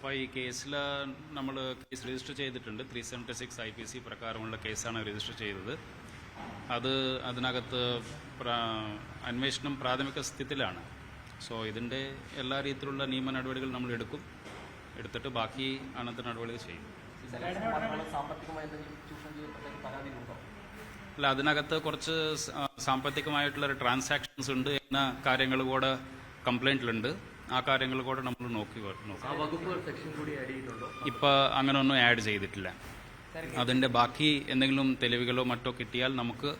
അപ്പോൾ ഈ കേസിൽ നമ്മൾ കേസ് രജിസ്റ്റർ ചെയ്തിട്ടുണ്ട്. Three seventy six I P C പ്രകാരമുള്ള കേസാണ് രജിസ്റ്റർ ചെയ്തത്. അത് അതിനകത്ത് അന്വേഷണം പ്രാഥമിക സ്ഥിതിയിലാണ്. സോ ഇതിന്റെ എല്ലാ രീതിയിലുള്ള നിയമ നടപടികൾ നമ്മൾ എടുക്കും. എടുത്തിട്ട് ബാക്കി അനന്തര നടപടികൾ ചെയ്യും. അല്ല അതിനകത്ത് കുറച്ച് സാമ്പത്തികമായിട്ടുള്ള ട്രാൻസാക്ഷൻസ് ഉണ്ട് എന്ന കാര്യങ്ങൾ കൂടെ കംപ്ലൈന്റിലുണ്ട് ആ കാര്യങ്ങൾ കൂടെ നമ്മൾ നോക്കി നോക്കാം. ആ വകുപ്പുകൾ സെക്ഷൻ കൂടി ആഡ് ചെയ്തിട്ടുണ്ടോ? ഇപ്പോൾ അങ്ങനെ ഒന്നും ആഡ് ചെയ്തിട്ടില്ല. അതിന്റെ ബാക്കി എന്തെങ്കിലും തെളിവുകളോ മറ്റോ കിട്ടിയാൽ നമുക്ക്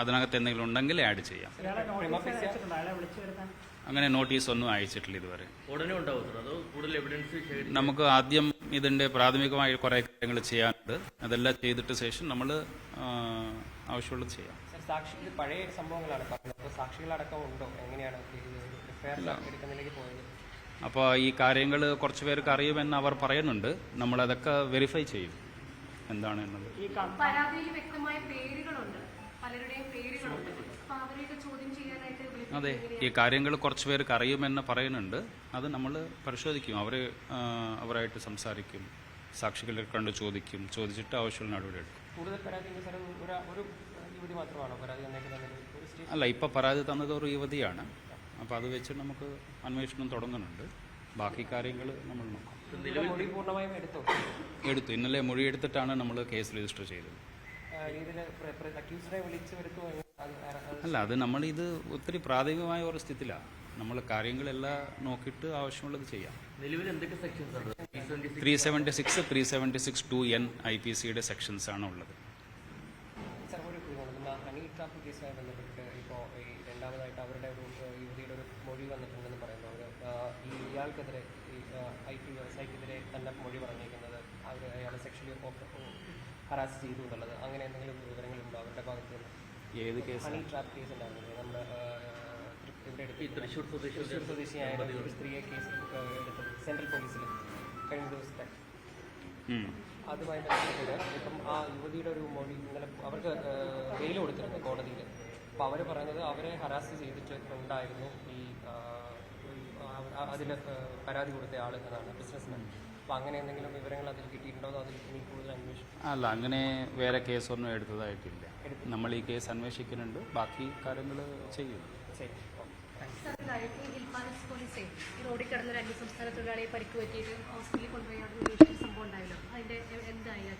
അതിനകത്ത് എന്തെങ്കിലും ഉണ്ടെങ്കിൽ ആഡ് ചെയ്യാം. അങ്ങനെ നോട്ടീസ് ഒന്നും അയച്ചിട്ടില്ല ഇതുവരെ. നമുക്ക് ആദ്യം ഇതിന്റെ പ്രാഥമികമായി കുറേ കാര്യങ്ങൾ ചെയ്യാനുണ്ട്. അതെല്ലാം ചെയ്തിട്ട് ശേഷം നമ്മൾ ആവശ്യമുള്ളത് ചെയ്യാം. സർ സാക്ഷി പഴയ സംഭവങ്ങളാണ്. സാക്ഷികളടക്കം ഉണ്ടോ? എങ്ങനെയാണ് എഫ്ഐആർ എടുക്കുന്നതിലേക്ക് പോയത്? അപ്പോൾ ഈ കാര്യങ്ങൾ കുറച്ച് പേർക്ക് അറിയുമെന്ന് അവർ പറയുന്നുണ്ട്. നമ്മളതൊക്കെ വെരിഫൈ ചെയ്യും. എന്താണ് എന്നത്? പരാതിയിൽ വ്യക്തമായ പേരുകളുണ്ട്. പലരുടെയും പേരുകളുണ്ട്. അപ്പൊ അവരെയൊക്കെ ചോദ്യം ചെയ്യാനായിട്ട് അതെ ഈ കാര്യങ്ങൾ കുറച്ച് പേർക്ക് അറിയുമെന്ന് പറയുന്നുണ്ട്. അത് നമ്മൾ പരിശോധിക്കും. അവർ അവരായിട്ട് സംസാരിക്കും. സാക്ഷികളെ കണ്ട് ചോദിക്കും. ചോദിച്ചിട്ട് ആവശ്യമുള്ള നടപടി എടുക്കും. അല്ല ഇപ്പം പരാതി തന്നത് ഒരു യുവതിയാണ്. അപ്പോൾ അത് വെച്ച് നമുക്ക് അന്വേഷണം തുടങ്ങുന്നുണ്ട്. ബാക്കി കാര്യങ്ങൾ നമ്മൾ നോക്കാം. എടുത്തോ? ഇന്നലെ മൊഴി എടുത്തിട്ടാണ് നമ്മൾ കേസ് രജിസ്റ്റർ ചെയ്തത്. അല്ല അത് നമ്മളിത് ഒത്തിരി പ്രാഥമികമായ ഒരു സ്ഥിതിയിലാണ് നമ്മൾ കാര്യങ്ങളെല്ലാം നോക്കിയിട്ട് ആവശ്യമുള്ളത് ചെയ്യാം. നിലവിൽ എന്തൊക്കെ സെക്ഷൻസ് ആണ് three seventy six three seventy six two N I P സിയുടെ സെക്ഷൻസ് ആണ് ഉള്ളത് സാർ ഒരു ഇതാണ് നമ്മൾ ഹണി ട്രാപ്പ് കേസുമായി ബന്ധപ്പെട്ട് ഇപ്പോൾ ഈ രണ്ടാമതായിട്ട് അവരുടെ ഒരു യുവതിയുടെ ഒരു മൊഴി വന്നിട്ടുണ്ടെന്ന് പറയുന്നു. അവർ ഈ ഇയാൾക്കെതിരെ ഈ ഐ ടി വ്യവസായിക്കെതിരെ തന്നെ മൊഴി പറഞ്ഞേക്കുന്നത് അവർ അയാളെ സെക്ഷലി ഹറാസ് ചെയ്തു എന്നുള്ളത്. അങ്ങനെ എന്തെങ്കിലും വിവരങ്ങളുണ്ടോ അവരുടെ ഭാഗത്ത്? നിന്ന് ഏത് കേസ്? ഹണി ട്രാപ്പ് കേസ് ഉണ്ടായിരുന്നത് നമ്മുടെ ഇവിടെ തൃശ്ശൂർ സ്വദേശി തൃശ്ശൂർ സ്വദേശിയായ ഒരു സ്ത്രീയെ കേസ് എടുത്തത്. സെൻട്രൽ പോലീസിൽ കഴിഞ്ഞ ദിവസത്തെ. അതുമായി ബന്ധപ്പെട്ട് ഇപ്പം ആ യുവതിയുടെ ഒരു മൊഴി ഇന്നലെ അവർക്ക് വെയിൽ കൊടുത്തിരുന്നു കോടതിയിൽ. അപ്പോൾ അവർ പറയുന്നത് അവരെ ഹരാസ് ചെയ്തിട്ട് ഉണ്ടായിരുന്നു ഈ അതിൽ പരാതി കൊടുത്ത ആൾ എന്നാണ് ബിസിനസ്മാൻ അപ്പോൾ അങ്ങനെ എന്തെങ്കിലും വിവരങ്ങൾ അതിൽ കിട്ടിയിട്ടുണ്ടോ അതോ അതിൽ ഇനി കൂടുതൽ അന്വേഷിക്കും അല്ല അങ്ങനെ വേറെ കേസൊന്നും എടുത്തതായിട്ടില്ല. നമ്മൾ ഈ കേസ് അന്വേഷിക്കുന്നുണ്ട്. ബാക്കി കാര്യങ്ങൾ ചെയ്യും. ശരി. ഈ രണ്ട് അതിന്റെ എന്തായി ആ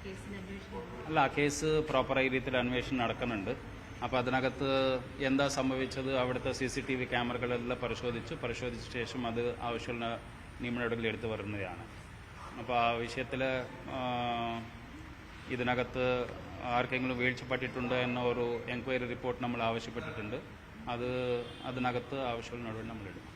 അല്ല ആ കേസ് പ്രോപ്പർ രീതിയിൽ അന്വേഷണം നടക്കുന്നുണ്ട്. അപ്പോൾ അതിനകത്ത് എന്താ സംഭവിച്ചത്? അവിടുത്തെ സി സി ടി വി ക്യാമറകളെല്ലാം പരിശോധിച്ചു. പരിശോധിച്ച ശേഷം അത് ആവശ്യമുള്ള നിയമനടപടികൾ എടുത്തു വരുന്നതാണ് അപ്പോൾ ആ വിഷയത്തിൽ ഇതിനകത്ത് ആർക്കെങ്കിലും വീഴ്ചപ്പെട്ടിട്ടുണ്ട് എന്ന ഒരു എൻക്വയറി റിപ്പോർട്ട് നമ്മൾ ആവശ്യപ്പെട്ടിട്ടുണ്ട്. അത് അതിനകത്ത് ആവശ്യമുള്ള നടപടി നമ്മൾ എടുക്കും